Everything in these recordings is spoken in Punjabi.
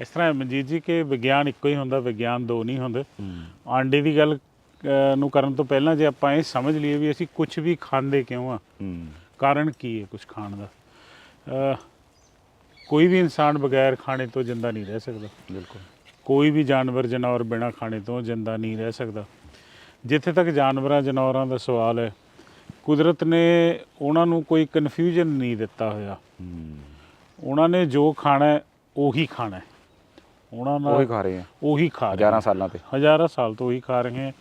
ਇਸ ਤਰ੍ਹਾਂ ਮਨਜੀਤ ਜੀ ਕਿ ਵਿਗਿਆਨ ਇੱਕੋ ਹੀ ਹੁੰਦਾ ਵਿਗਿਆਨ ਦੋ ਨਹੀਂ ਹੁੰਦੇ। ਆਂਡੇ ਦੀ ਗੱਲ ਨੂੰ ਕਰਨ ਤੋਂ ਪਹਿਲਾਂ ਜੇ ਆਪਾਂ ਇਹ ਸਮਝ ਲਈਏ ਵੀ ਅਸੀਂ ਕੁਝ ਵੀ ਖਾਂਦੇ ਕਿਉਂ ਆ? ਕਾਰਨ ਕੀ ਹੈ ਕੁਝ ਖਾਣ ਦਾ? ਕੋਈ ਵੀ ਇਨਸਾਨ ਬਗੈਰ ਖਾਣੇ ਤੋਂ ਜਿੰਦਾ ਨਹੀਂ ਰਹਿ ਸਕਦਾ। ਬਿਲਕੁਲ। ਕੋਈ ਵੀ ਜਾਨਵਰ ਜਨੌਰ ਬਿਨਾ ਖਾਣੇ ਤੋਂ ਜਿੰਦਾ ਨਹੀਂ ਰਹਿ ਸਕਦਾ। ਜਿੱਥੇ ਤੱਕ ਜਾਨਵਰਾਂ ਜਨੌਰਾਂ ਦਾ ਸਵਾਲ ਹੈ ਕੁਦਰਤ ਨੇ ਉਹਨਾਂ ਨੂੰ ਕੋਈ ਕਨਫਿਊਜ਼ਨ ਨਹੀਂ ਦਿੱਤਾ ਹੋਇਆ। ਉਹਨਾਂ ਨੇ ਜੋ ਖਾਣਾ ਹੈ ਉਹੀ ਖਾਣਾ ਹੈ। ਉਹਨਾਂ ਉਹੀ ਨਾਲ ਖਾ ਰਹੇ ਆ। ਉਹੀ ਖਾ ਰਹੇ ਹਜ਼ਾਰਾਂ। ਸਾਲਾਂ ਤੇ। ਹਜ਼ਾਰਾਂ ਸਾਲ ਤੋਂ ਉਹੀ ਖਾ ਰਹੇ ਹੈ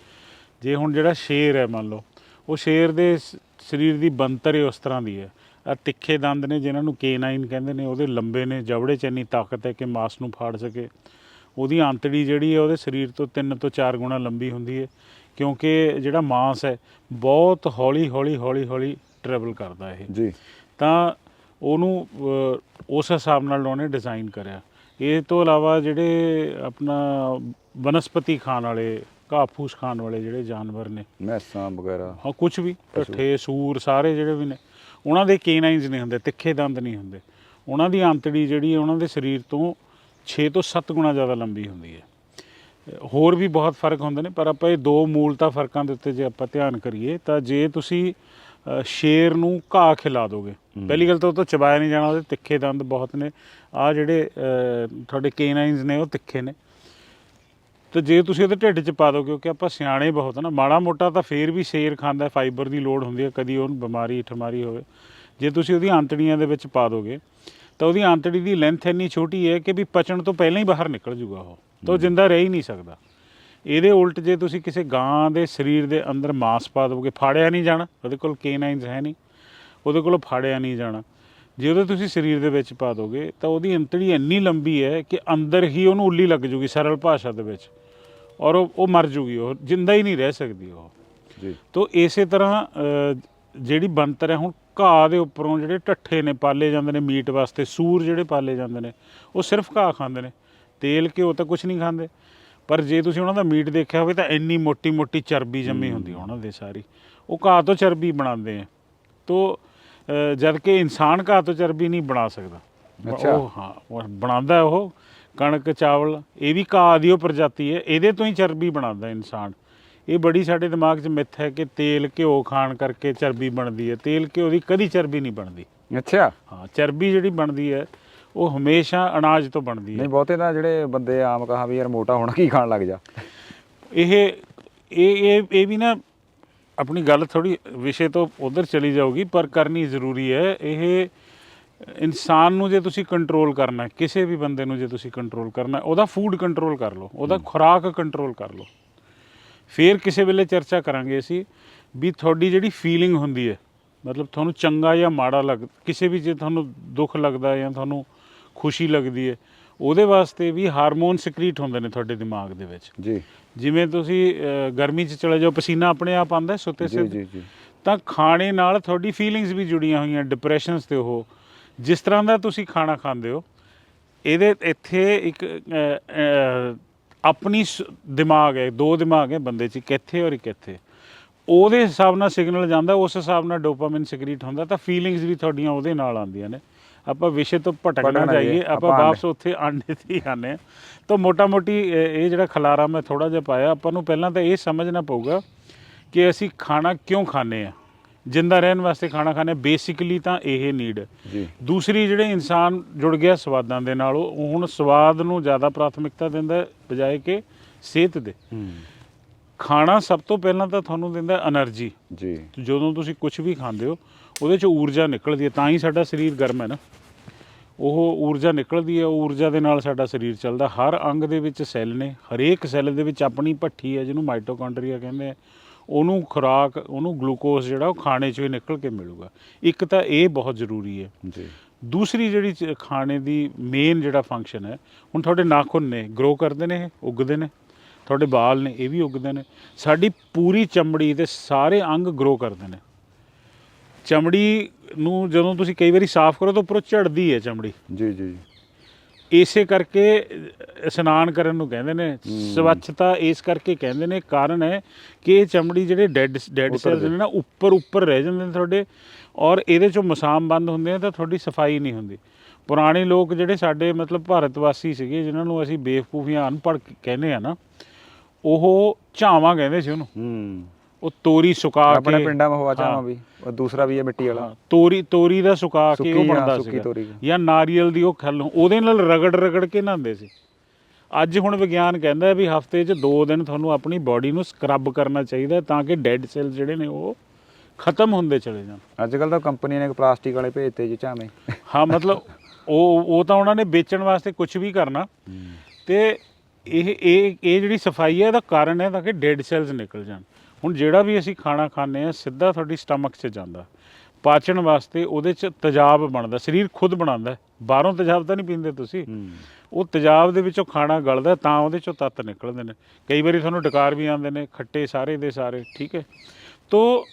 ਜੇ ਹੁਣ ਜਿਹੜਾ ਸ਼ੇਰ ਹੈ ਮੰਨ ਲਓ ਉਹ ਸ਼ੇਰ ਦੇ ਸ- ਸਰੀਰ ਦੀ ਬਣਤਰ ਹੀ ਉਸ ਤਰ੍ਹਾਂ ਦੀ ਹੈ। ਆ ਤਿੱਖੇ ਦੰਦ ਨੇ ਜਿਨ੍ਹਾਂ ਨੂੰ ਕੇਨਾਈਨ ਕਹਿੰਦੇ ਨੇ ਉਹਦੇ ਲੰਬੇ ਨੇ ਜਬੜੇ 'ਚ ਇੰਨੀ ਤਾਕਤ ਹੈ ਕਿ ਮਾਸ ਨੂੰ ਫਾੜ ਸਕੇ। ਉਹਦੀ ਆਂਤੜੀ ਜਿਹੜੀ ਹੈ ਉਹਦੇ ਸਰੀਰ ਤੋਂ 3 ਤੋਂ 4 ਗੁਣਾ ਲੰਬੀ ਹੁੰਦੀ ਹੈ ਕਿਉਂਕਿ ਜਿਹੜਾ ਮਾਸ ਹੈ ਬਹੁਤ ਹੌਲੀ ਹੌਲੀ ਹੌਲੀ ਹੌਲੀ ਟਰੈਵਲ ਕਰਦਾ ਇਹ। ਜੀ। ਤਾਂ ਉਹਨੂੰ ਉਸ ਹਿਸਾਬ ਨਾਲ ਉਹਨੇ ਡਿਜ਼ਾਈਨ ਕਰਿਆ। ਇਹ ਤੋਂ ਇਲਾਵਾ ਜਿਹੜੇ ਆਪਣਾ ਬਨਸਪਤੀ ਖਾਣ ਵਾਲੇ ਘਾਹ ਫੂਸ ਖਾਣ ਵਾਲੇ ਜਿਹੜੇ ਜਾਨਵਰ ਨੇ। ਮੈਸਾਂ ਵਗੈਰਾ। ਹਾਂ ਕੁਝ ਵੀ। ਢੱਠੇ ਸੂਰ ਸਾਰੇ ਜਿਹੜੇ ਵੀ ਨੇ ਉਹਨਾਂ ਦੇ ਕੇਨਾਈਨਸ ਨਹੀਂ ਹੁੰਦੇ ਤਿੱਖੇ ਦੰਦ ਨਹੀਂ ਹੁੰਦੇ। ਉਹਨਾਂ ਦੀ ਆਂਤੜੀ ਜਿਹੜੀ ਹੈ ਉਹਨਾਂ ਦੇ ਸਰੀਰ ਤੋਂ 6 ਤੋਂ 7 ਗੁਣਾ ਜ਼ਿਆਦਾ ਲੰਬੀ ਹੁੰਦੀ ਹੈ। ਹੋਰ ਵੀ ਬਹੁਤ ਫ਼ਰਕ ਹੁੰਦੇ ਨੇ ਪਰ ਆਪਾਂ ਇਹ ਦੋ ਮੂਲਤਾ ਫਰਕਾਂ ਦੇ ਉੱਤੇ ਜੇ ਆਪਾਂ ਧਿਆਨ ਕਰੀਏ ਤਾਂ ਜੇ ਤੁਸੀਂ ਸ਼ੇਰ ਨੂੰ ਘਾਹ ਖਿਲਾ ਦੋਗੇ। ਪਹਿਲੀ ਗੱਲ ਤਾਂ ਉਹ ਤੋਂ ਚਬਾਇਆ ਨਹੀਂ ਜਾਣਾ ਉਹਦੇ ਤਿੱਖੇ ਦੰਦ ਬਹੁਤ ਨੇ। ਆ ਜਿਹੜੇ ਤੁਹਾਡੇ ਕੇਨਾਈਨਸ ਨੇ ਉਹ ਤਿੱਖੇ ਨੇ। ਤੇ ਜੇ ਤੁਸੀਂ ਉਹਦੇ ਢਿੱਡ 'ਚ ਪਾ ਦੋ ਕਿਉਂਕਿ ਆਪਾਂ ਸਿਆਣੇ ਬਹੁਤ ਨਾ ਮਾੜਾ ਮੋਟਾ ਤਾਂ ਫੇਰ ਵੀ ਸ਼ੇਰ ਖਾਂਦਾ ਫਾਈਬਰ ਦੀ ਲੋੜ ਹੁੰਦੀ ਹੈ ਕਦੀ ਉਹਨੂੰ ਬਿਮਾਰੀ ਠਮਾਰੀ ਹੋਵੇ। ਜੇ ਤੁਸੀਂ ਉਹਦੀ ਆਂਤੜੀਆਂ ਦੇ ਵਿੱਚ ਪਾ ਦੋਗੇ ਤਾਂ ਉਹਦੀ ਆਂਤੜੀ ਦੀ ਲੈਂਥ ਇੰਨੀ ਛੋਟੀ ਹੈ ਕਿ ਵੀ ਪਚਣ ਤੋਂ ਪਹਿਲਾਂ ਹੀ ਬਾਹਰ ਨਿਕਲ ਜੂਗਾ ਉਹ ਤਾਂ ਉਹ ਜਿੰਦਾ ਰਹਿ ਹੀ ਨਹੀਂ ਸਕਦਾ। ਇਹਦੇ ਉਲਟ ਜੇ ਤੁਸੀਂ ਕਿਸੇ ਗਾਂ ਦੇ ਸਰੀਰ ਦੇ ਅੰਦਰ ਮਾਸ ਪਾ ਦੋਗੇ ਫਾੜਿਆ ਨਹੀਂ ਜਾਣਾ ਉਹਦੇ ਕੋਲ ਕੇਨਾਈਨਸ ਹੈ ਨਹੀਂ ਉਹਦੇ ਕੋਲ ਫਾੜਿਆ ਨਹੀਂ ਜਾਣਾ। ਜੇ ਉਹਦੇ ਤੁਸੀਂ ਸਰੀਰ ਦੇ ਵਿੱਚ ਪਾ ਦੋਗੇ ਤਾਂ ਉਹਦੀ ਅੰਤੜੀ ਇੰਨੀ ਲੰਬੀ ਹੈ ਕਿ ਅੰਦਰ ਹੀ ਉਹਨੂੰ ਉੱਲੀ ਲੱਗ ਜੂਗੀ ਸਰਲ ਭਾਸ਼ਾ ਦੇ ਵਿੱਚ ਔਰ ਉਹ ਉਹ ਮਰ ਜੂਗੀ ਉਹ ਜਿੰਦਾ ਹੀ ਨਹੀਂ ਰਹਿ ਸਕਦੀ ਉਹ। ਜੀ। ਤੋ ਇਸੇ ਤਰ੍ਹਾਂ ਜਿਹੜੀ ਬਣਤਰ ਹੈ ਹੁਣ ਘਾਹ ਦੇ ਉੱਪਰੋਂ ਜਿਹੜੇ ਢੱਠੇ ਨੇ ਪਾਲੇ ਜਾਂਦੇ ਨੇ ਮੀਟ ਵਾਸਤੇ ਸੂਰ ਜਿਹੜੇ ਪਾਲੇ ਜਾਂਦੇ ਨੇ ਉਹ ਸਿਰਫ ਘਾਹ ਖਾਂਦੇ ਨੇ। ਤੇਲ ਘਿਓ ਤਾਂ ਕੁਝ ਨਹੀਂ ਖਾਂਦੇ। ਪਰ ਜੇ ਤੁਸੀਂ ਉਹਨਾਂ ਦਾ ਮੀਟ ਦੇਖਿਆ ਹੋਵੇ ਤਾਂ ਇੰਨੀ ਮੋਟੀ ਮੋਟੀ ਚਰਬੀ ਜੰਮੀ ਹੁੰਦੀ ਹੈ ਉਹਨਾਂ ਦੇ ਸਾਰੀ। ਉਹ ਘਾਹ ਤੋਂ ਚਰਬੀ ਬਣਾਉਂਦੇ ਆ। ਤੋ ਅ, ਜਦ ਕਿ ਇਨਸਾਨ ਘਾਹ ਤੋਂ ਚਰਬੀ ਨਹੀਂ ਬਣਾ ਸਕਦਾ। ਅੱਛਾ। ਉਹ ਹਾਂ ਉਹ ਬਣਾਉਂਦਾ ਉਹ ਕਣਕ ਚਾਵਲ ਇਹ ਵੀ ਘਾਹ ਦੀ ਉਹ ਪ੍ਰਜਾਤੀ ਹੈ। ਇਹਦੇ ਤੋਂ ਹੀ ਚਰਬੀ ਬਣਾਉਂਦਾ ਇਨਸਾਨ। ਇਹ ਬੜੀ ਸਾਡੇ ਦਿਮਾਗ 'ਚ ਮਿੱਥ ਹੈ ਕਿ ਤੇਲ ਘਿਓ ਖਾਣ ਕਰਕੇ ਚਰਬੀ ਬਣਦੀ ਹੈ। ਤੇਲ ਘਿਓ ਦੀ ਕਦੀ ਚਰਬੀ ਨਹੀਂ ਬਣਦੀ। ਅੱਛਾ। ਹਾਂ ਚਰਬੀ ਜਿਹੜੀ ਬਣਦੀ ਹੈ ਉਹ ਹਮੇਸ਼ਾ ਅਨਾਜ ਤੋਂ ਬਣਦੀ ਹੈ। ਨਹੀਂ ਬਹੁਤੇ ਤਾਂ ਜਿਹੜੇ ਬੰਦੇ ਆਮ ਕਹਾ ਵੀ ਯਾਰ ਮੋਟਾ ਹੋਣਾ ਕੀ ਖਾਣ ਲੱਗ ਜਾ। ਇਹ ਇਹ ਇਹ ਇਹ ਵੀ ਨਾ ਆਪਣੀ ਗੱਲ ਥੋੜੀ ਵਿਸ਼ੇ ਤੋਂ ਉਧਰ ਚਲੀ ਜਾਊਗੀ ਪਰ ਕਰਨੀ ਜ਼ਰੂਰੀ ਹੈ। ਇਹ ਇਨਸਾਨ ਨੂੰ ਜੇ ਤੁਸੀਂ ਕੰਟਰੋਲ ਕਰਨਾ ਹੈ, ਕਿਸੇ ਵੀ ਬੰਦੇ ਨੂੰ ਜੇ ਤੁਸੀਂ ਕੰਟਰੋਲ ਕਰਨਾ ਹੈ, ਉਹਦਾ ਫੂਡ ਕੰਟਰੋਲ ਕਰ ਲਓ ਉਹਦਾ ਖੁਰਾਕ ਕੰਟਰੋਲ ਕਰ ਲਓ। ਫਿਰ ਕਿਸੇ ਵੇਲੇ ਚਰਚਾ ਕਰਾਂਗੇ ਅਸੀਂ ਵੀ ਤੁਹਾਡੀ ਜਿਹੜੀ ਫੀਲਿੰਗ ਹੁੰਦੀ ਹੈ ਮਤਲਬ ਤੁਹਾਨੂੰ ਚੰਗਾ ਜਾਂ ਮਾੜਾ ਲੱਗ ਕਿਸੇ ਵੀ ਜੇ ਤੁਹਾਨੂੰ ਦੁੱਖ ਲੱਗਦਾ ਜਾਂ ਤੁਹਾਨੂੰ ਖੁਸ਼ੀ ਲੱਗਦੀ ਹੈ ਉਹਦੇ ਵਾਸਤੇ ਵੀ ਹਾਰਮੋਨ ਸਿਕਰੀਟ ਹੁੰਦੇ ਨੇ ਤੁਹਾਡੇ ਦਿਮਾਗ ਦੇ ਵਿੱਚ। ਜੀ। ਜਿਵੇਂ ਤੁਸੀਂ ਗਰਮੀ 'ਚ ਚਲੇ ਜਾਓ ਪਸੀਨਾ ਆਪਣੇ ਆਪ ਆਉਂਦਾ ਹੈ ਸੁੱਤੇ ਜੀ ਸਿਰ ਜੀ ਜੀ। ਤਾਂ ਖਾਣੇ ਨਾਲ ਤੁਹਾਡੀ ਫੀਲਿੰਗਸ ਵੀ ਜੁੜੀਆਂ ਹੋਈਆਂ ਡਿਪਰੈਸ਼ਨਸ ਤੇ ਉਹ। ਜਿਸ ਤਰ੍ਹਾਂ ਦਾ ਤੁਸੀਂ ਖਾਣਾ ਖਾਂਦੇ ਹੋ ਇਹਦੇ ਇੱਥੇ ਇੱਕ ਆਪਣੀ ਸ- ਦਿਮਾਗ ਹੈ ਦੋ ਦਿਮਾਗ ਹੈ ਬੰਦੇ 'ਚ ਇੱਕ ਇੱਥੇ ਔਰ ਇੱਕ ਇੱਥੇ। ਉਹਦੇ ਹਿਸਾਬ ਨਾਲ ਸਿਗਨਲ ਜਾਂਦਾ ਉਸ ਹਿਸਾਬ ਨਾਲ ਡੋਪਾਮਾਈਨ ਸਿਕਰੀਟ ਹੁੰਦਾ ਤਾਂ ਫੀਲਿੰਗਸ ਵੀ ਤੁਹਾਡੀਆਂ ਉਹਦੇ ਨਾਲ ਆਉਂਦੀਆਂ ਨੇ। ਆਪਾਂ ਵਿਸ਼ੇ ਤੋਂ ਭਟਕਣਾ ਭਟਕਣਾ ਜਾਈਏ ਆਪਾਂ ਵਾਪਸ ਉੱਥੇ ਆਂਡੇ ਤੇ ਹੀ ਆਨੇ ਆ। ਤਾਂ ਮੋਟਾ-ਮੋਟੀ ਇਹ ਜਿਹੜਾ ਖਲਾਰਾ ਮੈਂ ਥੋੜਾ ਜਿਹਾ ਪਾਇਆ ਆਪਾਂ ਨੂੰ ਪਹਿਲਾਂ ਤਾਂ ਇਹ ਸਮਝਣਾ ਪਊਗਾ ਕਿ ਅਸੀਂ ਖਾਣਾ ਕਿਉਂ ਖਾਂਦੇ ਆ। ਜਿੰਦਾ ਰਹਿਣ ਵਾਸਤੇ ਖਾਣਾ ਖਾਂਦੇ ਬੇਸਿਕਲੀ ਤਾਂ ਇਹ ਨੀਡ ਦੂਸਰੀ ਜਿਹੜੇ ਇਨਸਾਨ ਜੁੜ ਗਿਆ ਸਵਾਦਾਂ ਦੇ ਨਾਲ ਉਹ ਹੁਣ ਸਵਾਦ ਨੂੰ ਜ਼ਿਆਦਾ ਪ੍ਰਾਥਮਿਕਤਾ ਦਿੰਦਾ ਬਜਾਏ ਕਿ ਸਿਹਤ ਦੇ। ਖਾਣਾ ਸਭ ਤੋਂ ਪਹਿਲਾਂ ਤਾਂ ਤੁਹਾਨੂੰ ਦਿੰਦਾ એનર્ਜੀ ਜੀ। ਜਦੋਂ ਤੁਸੀਂ ਕੁਝ ਵੀ ਖਾਂਦੇ ਹੋ ਉਹਦੇ ਚ ਊਰਜਾ ਨਿਕਲਦੀ ਹੈ ਤਾਂ ਹੀ ਸਾਡਾ ਸਰੀਰ ਗਰਮ ਹੈ ਨਾ। ਉਹ ਊਰਜਾ ਨਿਕਲਦੀ ਹੈ ਉਹ ਊਰਜਾ ਦੇ ਨਾਲ ਸਾਡਾ ਸਰੀਰ ਚੱਲਦਾ। ਹਰ ਅੰਗ ਦੇ ਵਿੱਚ ਸੈੱਲ ਨੇ ਹਰੇਕ ਸੈੱਲ ਦੇ ਵਿੱਚ ਆਪਣੀ ਭੱਠੀ ਹੈ ਜਿਹਨੂੰ ਮਾਈਟੋਕਾਂਡਰੀਆ ਕਹਿੰਦੇ ਆ। ਉਹਨੂੰ ਖੁਰਾਕ ਉਹਨੂੰ ਗਲੂਕੋਜ਼ ਜਿਹੜਾ ਉਹ ਖਾਣੇ ਚੋਂ ਹੀ ਨਿਕਲ ਕੇ ਮਿਲੂਗਾ। ਇੱਕ ਤਾਂ ਇਹ ਬਹੁਤ ਜ਼ਰੂਰੀ ਹੈ। ਜੀ। ਦੂਸਰੀ ਜਿਹੜੀ ਖਾਣੇ ਦੀ ਮੇਨ ਜਿਹੜਾ ਫੰਕਸ਼ਨ ਹੈ ਹੁਣ ਤੁਹਾਡੇ ਨਾਖੂਨ ਨੇ ਗਰੋ ਕਰਦੇ ਨੇ ਇਹ ਉੱਗਦੇ ਨੇ। ਤੁਹਾਡੇ ਵਾਲ ਨੇ ਇਹ ਵੀ ਉੱਗਦੇ ਨੇ। ਸਾਡੀ ਪੂਰੀ ਚਮੜੀ ਤੇ ਸਾਰੇ ਅੰਗ ਗਰੋ ਕਰਦੇ ਨੇ। ਚਮੜੀ ਨੂੰ ਜਦੋਂ ਤੁਸੀਂ ਕਈ ਵਾਰੀ ਸਾਫ਼ ਕਰੋ ਤਾਂ ਉੱਪਰੋਂ ਝੜਦੀ ਹੈ ਚਮੜੀ। ਜੀ ਜੀ ਇਸੇ ਕਰਕੇ ਇਸ਼ਨਾਨ ਕਰਨ ਨੂੰ ਕਹਿੰਦੇ ਨੇ। ਸਵੱਛਤਾ ਇਸ ਕਰਕੇ ਕਹਿੰਦੇ ਨੇ ਕਾਰਨ ਹੈ ਕਿ ਇਹ ਚਮੜੀ ਜਿਹੜੇ ਡੈਡ ਡੈਡ ਸੈਲਸ। ਨੇ ਨਾ ਉੱਪਰ ਉੱਪਰ ਰਹਿ ਜਾਂਦੇ ਨੇ ਤੁਹਾਡੇ ਔਰ ਇਹਦੇ ਚੋਂ ਮਸਾਮ ਬੰਦ ਹੁੰਦੇ ਆ ਤਾਂ ਤੁਹਾਡੀ ਸਫ਼ਾਈ ਨਹੀਂ ਹੁੰਦੀ। ਪੁਰਾਣੇ ਲੋਕ ਜਿਹੜੇ ਸਾਡੇ ਮਤਲਬ ਭਾਰਤ ਵਾਸੀ ਸੀਗੇ ਜਿਨ੍ਹਾਂ ਨੂੰ ਅਸੀਂ ਬੇਵਕੂਫ ਜਾਂ ਅਨਪੜ੍ਹ ਕਹਿੰਦੇ ਆ ਨਾ ਉਹ ਝਾਵਾਂ ਕਹਿੰਦੇ ਸੀ ਉਹਨੂੰ। ਹੂੰ। ਉਹ ਤੋਰੀ ਸੁਕਾ ਕੇ ਆਪਣੇ ਪਿੰਡਾਂ ਮੇ ਹਵਾ। ਚਾਵਾ ਵੀ ਉਹ ਦੂਸਰਾ ਵੀ ਹੈ ਮਿੱਟੀ ਵਾਲਾ। ਤੋਰੀ ਤੋਰੀ ਦਾ ਸੁਕਾ ਕੇ ਉਹ ਬਣਦਾ ਸੀ। ਜਾਂ ਨਾਰੀਅਲ ਦੀ ਉਹ ਖੱਲ ਉਹਦੇ ਨਾਲ ਰਗੜ ਰਗੜ ਕੇ ਨਹਾਉਂਦੇ ਸੀ। ਅੱਜ ਹੁਣ ਵਿਗਿਆਨ ਕਹਿੰਦਾ ਵੀ ਹਫ਼ਤੇ 'ਚ 2 ਦਿਨ ਤੁਹਾਨੂੰ ਆਪਣੀ ਬਾਡੀ ਨੂੰ ਸਕਰਬ ਕਰਨਾ ਚਾਹੀਦਾ ਤਾਂ ਕਿ ਡੈੱਡ ਸੈੱਲ ਜਿਹੜੇ ਨੇ ਉਹ ਖਤਮ ਹੁੰਦੇ ਚਲੇ ਜਾਣ। ਅੱਜ ਕੱਲ ਤਾਂ ਕੰਪਨੀਆਂ ਨੇ ਪਲਾਸਟਿਕ ਵਾਲੇ ਭੇਜਤੇ ਜੀ ਝਾਵੇਂ। ਹਾਂ ਮਤਲਬ ਉਹ ਉਹ ਤਾਂ ਉਹਨਾਂ ਨੇ ਵੇਚਣ ਵਾਸਤੇ ਕੁਝ ਵੀ ਕਰਨਾ। ਤੇ ਇਹ ਇਹ ਇਹ ਜਿਹੜੀ ਸਫ਼ਾਈ ਹੈ ਇਹਦਾ ਕਾਰਨ ਹੈ ਤਾਂ ਕਿ ਡੈੱਡ ਸੈਲਸ ਨਿਕਲ ਜਾਣ। ਹੁਣ ਜਿਹੜਾ ਵੀ ਅਸੀਂ ਖਾਣਾ ਖਾਂਦੇ ਆ ਸਿੱਧਾ ਤੁਹਾਡੀ ਸਟਮਕ 'ਚ ਜਾਂਦਾ। ਪਾਚਣ ਵਾਸਤੇ ਉਹਦੇ 'ਚ ਤੇਜ਼ਾਬ ਬਣਦਾ ਸਰੀਰ ਖੁਦ ਬਣਾਉਂਦਾ। ਬਾਹਰੋਂ ਤੇਜ਼ਾਬ ਤਾਂ ਨਹੀਂ ਪੀਂਦੇ ਤੁਸੀਂ। ਉਹ ਤੇਜ਼ਾਬ ਦੇ ਵਿੱਚੋਂ ਖਾਣਾ ਗਲਦਾ ਤਾਂ ਉਹਦੇ ਚੋਂ ਤੱਤ ਨਿਕਲਦੇ ਨੇ। ਕਈ ਵਾਰੀ ਤੁਹਾਨੂੰ ਡਕਾਰ ਵੀ ਆਉਂਦੇ ਨੇ ਖੱਟੇ ਸਾਰੇ ਦੇ ਸਾਰੇ ਠੀਕ ਹੈ? ਤੋ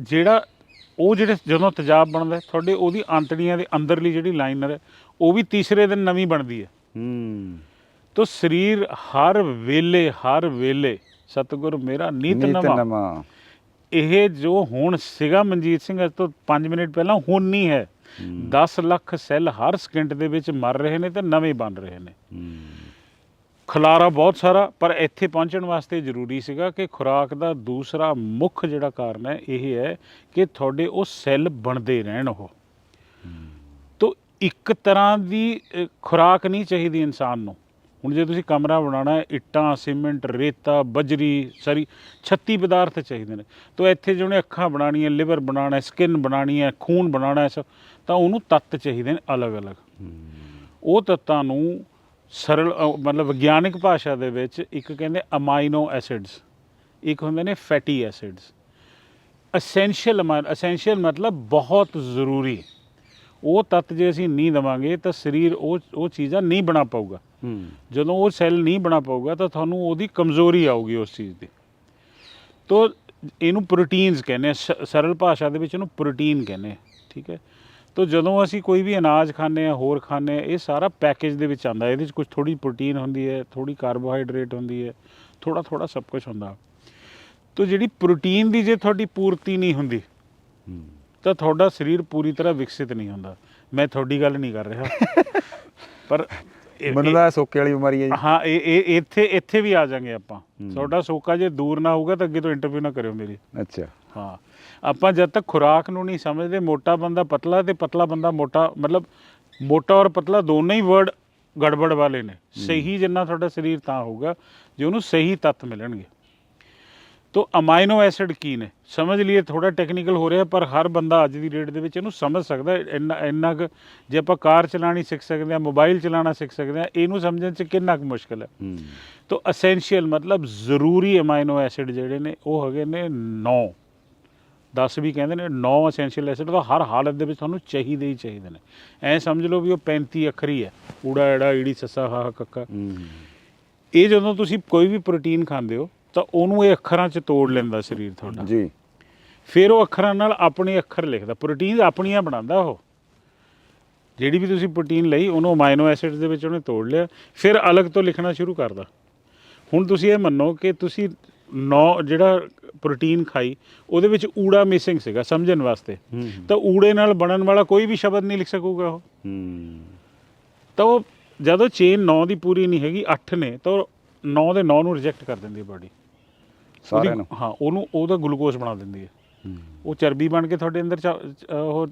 ਜਿਹੜਾ ਉਹ ਜਿਹੜੇ ਜਦੋਂ ਤੇਜ਼ਾਬ ਬਣਦਾ ਤੁਹਾਡੇ ਉਹਦੀ ਆਂਤੜੀਆਂ ਦੇ ਅੰਦਰਲੀ ਜਿਹੜੀ ਲਾਈਨਰ ਹੈ ਉਹ ਵੀ ਤੀਸਰੇ ਦਿਨ ਨਵੀਂ ਬਣਦੀ ਹੈ। ਹੂੰ। ਤੋ ਸਰੀਰ ਹਰ ਵੇਲੇ ਹਰ ਵੇਲੇ ਸਤਿਗੁਰ ਮੇਰਾ ਨਿਤ ਨਵਾਂ। ਇਹ ਜੋ ਹੁਣ ਸੀਗਾ ਮਨਜੀਤ ਸਿੰਘ ਅੱਜ ਤੋਂ 5 ਮਿੰਟ ਪਹਿਲਾਂ ਹੁਣ ਨਹੀਂ ਹੈ। 10 ਲੱਖ ਸੈੱਲ ਹਰ ਸਕਿੰਟ ਦੇ ਵਿੱਚ ਮਰ ਰਹੇ ਨੇ ਤੇ ਨਵੇਂ ਬਣ ਰਹੇ ਨੇ। ਖਲਾਰਾ ਬਹੁਤ ਸਾਰਾ ਪਰ ਇੱਥੇ ਪਹੁੰਚਣ ਵਾਸਤੇ ਜ਼ਰੂਰੀ ਸੀਗਾ ਕਿ ਖੁਰਾਕ ਦਾ ਦੂਸਰਾ ਮੁੱਖ ਜਿਹੜਾ ਕਾਰਨ ਹੈ ਇਹ ਹੈ ਕਿ ਤੁਹਾਡੇ ਉਹ ਸੈੱਲ ਬਣਦੇ ਰਹਿਣ ਉਹ। ਤੋ ਇੱਕ ਤਰ੍ਹਾਂ ਦੀ ਖੁਰਾਕ ਨਹੀਂ ਚਾਹੀਦੀ ਇਨਸਾਨ ਨੂੰ। ਹੁਣ ਜੇ ਤੁਸੀਂ ਕਮਰਾ ਬਣਾਉਣਾ ਹੈ ਇੱਟਾਂ ਸੀਮੈਂਟ ਰੇਤਾ ਬਜਰੀ ਸਾਰੀ 36 ਪਦਾਰਥ ਚਾਹੀਦੇ ਨੇ। ਤੋ ਇੱਥੇ ਜਿਹਨੇ ਅੱਖਾਂ ਬਣਾਉਣੀਆਂ ਲਿਵਰ ਬਣਾਉਣਾ ਸਕਿਨ ਬਣਾਉਣੀ ਹੈ ਖੂਨ ਬਣਾਉਣਾ ਹੈ ਸਭ ਤਾਂ ਉਹਨੂੰ ਤੱਤ ਚਾਹੀਦੇ ਨੇ ਅਲੱਗ-ਅਲੱਗ। ਉਹ ਤੱਤਾਂ ਨੂੰ ਸਰਲ ਮਤਲਬ ਵਿਗਿਆਨਿਕ ਭਾਸ਼ਾ ਦੇ ਵਿੱਚ ਇੱਕ ਕਹਿੰਦੇ ਅਮਾਈਨੋ ਐਸਿਡਸ ਇੱਕ ਹੁੰਦੇ ਨੇ ਫੈਟੀ ਐਸਿਡਸ। ਅਸੈਂਸ਼ੀਅਲ ਅਸੈਂਸ਼ੀਅਲ ਮਤਲਬ ਬਹੁਤ ਜ਼ਰੂਰੀ ਉਹ ਤੱਤ ਜੇ ਅਸੀਂ ਨਹੀਂ ਦਵਾਂਗੇ ਤਾਂ ਸਰੀਰ ਉਹ ਉਹ ਚੀਜ਼ਾਂ ਨਹੀਂ ਬਣਾ ਪਾਊਗਾ। ਹੂੰ। ਜਦੋਂ ਉਹ ਸੈੱਲ ਨਹੀਂ ਬਣਾ ਪਾਊਗਾ ਤਾਂ ਤੁਹਾਨੂੰ ਉਹਦੀ ਕਮਜ਼ੋਰੀ ਆਊਗੀ ਉਸ ਚੀਜ਼ ਦੀ। ਤੋ ਇਹਨੂੰ ਪ੍ਰੋਟੀਨਸ ਕਹਿੰਦੇ ਸਰਲ ਭਾਸ਼ਾ ਦੇ ਵਿੱਚ ਇਹਨੂੰ ਪ੍ਰੋਟੀਨ ਕਹਿੰਦੇ ਠੀਕ ਹੈ? ਤੋ ਜਦੋਂ ਅਸੀਂ ਕੋਈ ਵੀ ਅਨਾਜ ਖਾਂਦੇ ਆ ਹੋਰ ਖਾਂਦੇ ਆ ਇਹ ਸਾਰਾ ਪੈਕੇਜ ਦੇ ਵਿੱਚ ਆਂਦਾ ਇਹਦੇ ਵਿੱਚ ਕੁਝ ਥੋੜੀ ਪ੍ਰੋਟੀਨ ਹੁੰਦੀ ਹੈ ਥੋੜੀ ਕਾਰਬੋਹਾਈਡਰੇਟ ਹੁੰਦੀ ਹੈ ਥੋੜਾ ਥੋੜਾ ਸਭ ਕੁਝ ਹੁੰਦਾ। ਤੋ ਜਿਹੜੀ ਪ੍ਰੋਟੀਨ ਦੀ ਜੇ ਤੁਹਾਡੀ ਪੂਰਤੀ ਨਹੀਂ ਹੁੰਦੀ ਹੂੰ। ਤਾਂ ਤੁਹਾਡਾ ਸਰੀਰ ਪੂਰੀ ਤਰ੍ਹਾਂ ਵਿਕਸਿਤ ਨਹੀਂ ਹੁੰਦਾ। ਮੈਂ ਤੁਹਾਡੀ ਗੱਲ ਨਹੀਂ ਕਰ ਰਿਹਾ। ਪਰ ਇਹ- ਮੈਨੂੰ ਤਾਂ ਸੋਕੇ ਵਾਲੀ ਬਿਮਾਰੀ ਹੈ ਜੀ। ਹਾਂ ਇਹ ਇਹ ਇੱਥੇ ਇੱਥੇ ਵੀ ਆ ਜਾਾਂਗੇ ਆਪਾਂ। ਤੁਹਾਡਾ ਸੋਕਾ ਜੇ ਦੂਰ ਨਾ ਹੋਊਗਾ ਤਾਂ ਅੱਗੇ ਤੋਂ ਇੰਟਰਵਿਊ ਨਾ ਕਰਿਓ ਮੇਰੀ। ਅੱਛਾ। ਹਾਂ। ਆਪਾਂ ਜਦ ਤੱਕ ਖੁਰਾਕ ਨੂੰ ਨਹੀਂ ਸਮਝਦੇ ਮੋਟਾ ਬੰਦਾ ਪਤਲਾ ਤੇ ਪਤਲਾ ਬੰਦਾ ਮੋਟਾ ਮਤਲਬ ਮੋਟਾ ਔਰ ਪਤਲਾ ਦੋਨੋਂ ਹੀ ਵਰਡ ਗੜਬੜ ਵਾਲੇ ਨੇ। ਸਹੀ ਜਿੰਨਾ ਤੁਹਾਡਾ ਸਰੀਰ ਤਾਂ ਹੋਊਗਾ ਜੇ ਉਹਨੂੰ ਸਹੀ ਤੱਤ ਮਿਲਣਗੇ। ਤੋ ਅਮਾਈਨੋ ਐਸਿਡ ਕੀ ਨੇ? ਸਮਝ ਲਈਏ ਥੋੜਾ ਟੈਕਨੀਕਲ ਹੋ ਰਿਹਾ ਪਰ ਹਰ ਬੰਦਾ ਅੱਜ ਦੀ ਡੇਟ ਦੇ ਵਿੱਚ ਇਹਨੂੰ ਸਮਝ ਸਕਦਾ। ਇੰਨਾ ਇੰਨਾ ਕੁ ਜੇ ਆਪਾਂ ਕਾਰ ਚਲਾਣੀ ਸਿੱਖ ਸਕਦੇ ਹਾਂ ਮੋਬਾਈਲ ਚਲਾਉਣਾ ਸਿੱਖ ਸਕਦੇ ਹਾਂ ਇਹਨੂੰ ਸਮਝਣ 'ਚ ਕਿੰਨਾ ਕੁ ਮੁਸ਼ਕਲ ਹੈ? ਤੋ ਅਸੈਂਸ਼ੀਅਲ ਮਤਲਬ ਜ਼ਰੂਰੀ ਅਮਾਈਨੋ ਐਸਿਡ ਜਿਹੜੇ ਨੇ ਉਹ ਹੈਗੇ ਨੇ 9 10 ਵੀ ਕਹਿੰਦੇ ਨੇ 9 ਅਸੈਂਸ਼ੀਅਲ ਐਸਿਡ ਤਾਂ ਹਰ ਹਾਲਤ ਦੇ ਵਿੱਚ ਤੁਹਾਨੂੰ ਚਾਹੀਦੇ ਹੀ ਚਾਹੀਦੇ ਨੇ। ਐ ਸਮਝ ਲਓ ਵੀ ਉਹ 35 ਅੱਖਰੀ ਹੈ। ਊੜਾ ਐੜਾ ਈੜੀ ਸੱਸਾ ਹਾ ਕੱਕਾ। ਇਹ ਜਦੋਂ ਤੁਸੀਂ ਕੋਈ ਵੀ ਪ੍ਰੋਟੀਨ ਖਾਂਦੇ ਹੋ ਤਾਂ ਉਹਨੂੰ ਇਹ ਅੱਖਰਾਂ 'ਚ ਤੋੜ ਲੈਂਦਾ ਸਰੀਰ ਤੁਹਾਡਾ। ਜੀ। ਫਿਰ ਉਹ ਅੱਖਰਾਂ ਨਾਲ ਆਪਣੇ ਅੱਖਰ ਲਿਖਦਾ। ਪ੍ਰੋਟੀਨ ਆਪਣੀਆਂ ਬਣਾਉਂਦਾ ਉਹ। ਜਿਹੜੀ ਵੀ ਤੁਸੀਂ ਪ੍ਰੋਟੀਨ ਲਈ ਉਹਨੂੰ ਅਮਾਈਨੋ ਐਸਿਡਸ ਦੇ ਵਿੱਚ ਉਹਨੇ ਤੋੜ ਲਿਆ। ਫਿਰ ਅਲੱਗ ਤੋਂ ਲਿਖਣਾ ਸ਼ੁਰੂ ਕਰਦਾ। ਹੁਣ ਤੁਸੀਂ ਇਹ ਮੰਨੋ ਕਿ ਤੁਸੀਂ ਨੌ ਜਿਹੜਾ ਪ੍ਰੋਟੀਨ ਖਾਈ ਉਹਦੇ ਵਿੱਚ ਊੜਾ ਮਿਸਿੰਗ ਸੀਗਾ ਸਮਝਣ ਵਾਸਤੇ। ਤਾਂ ਊੜੇ ਨਾਲ ਬਣਨ ਵਾਲਾ ਕੋਈ ਵੀ ਸ਼ਬਦ ਨਹੀਂ ਲਿਖ ਸਕੂਗਾ ਉਹ। ਤਾਂ ਉਹ ਜਦੋਂ ਚੇਨ 9 ਦੀ ਪੂਰੀ ਨਹੀਂ ਹੈਗੀ 8 ਨੇ ਤਾਂ 9 ਦੇ 9 ਨੂੰ ਰਿਜੈਕਟ ਕਰ ਦਿੰਦੀ ਹੈ ਬਾਡੀ ਸਾਰਿਆਂ ਨੂੰ। ਹਾਂ ਉਹਨੂੰ ਉਹਦਾ ਗਲੂਕੋਜ਼ ਬਣਾ ਦਿੰਦੀ ਹੈ। ਉਹ ਚਰਬੀ ਬਣ ਕੇ ਤੁਹਾਡੇ ਅੰਦਰ ਉਹ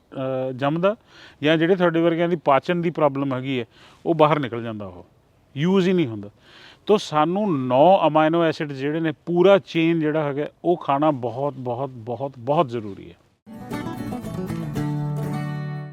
ਜੰਮਦਾ ਜਾਂ ਜਿਹੜੇ ਤੁਹਾਡੇ ਵਰਗਿਆਂ ਦੀ ਪਾਚਨ ਦੀ ਪ੍ਰੋਬਲਮ ਹੈਗੀ ਹੈ ਉਹ ਬਾਹਰ ਨਿਕਲ ਜਾਂਦਾ ਉਹ। ਯੂਜ਼ ਹੀ ਨਹੀਂ ਹੁੰਦਾ। ਤੋ ਸਾਨੂੰ 9 ਅਮਾਈਨੋ ਐਸਿਡ ਜਿਹੜੇ ਨੇ ਪੂਰਾ ਚੇਨ ਜਿਹੜਾ ਹੈਗਾ ਉਹ ਖਾਣਾ ਬਹੁਤ ਬਹੁਤ ਬਹੁਤ ਬਹੁਤ ਜ਼ਰੂਰੀ ਹੈ।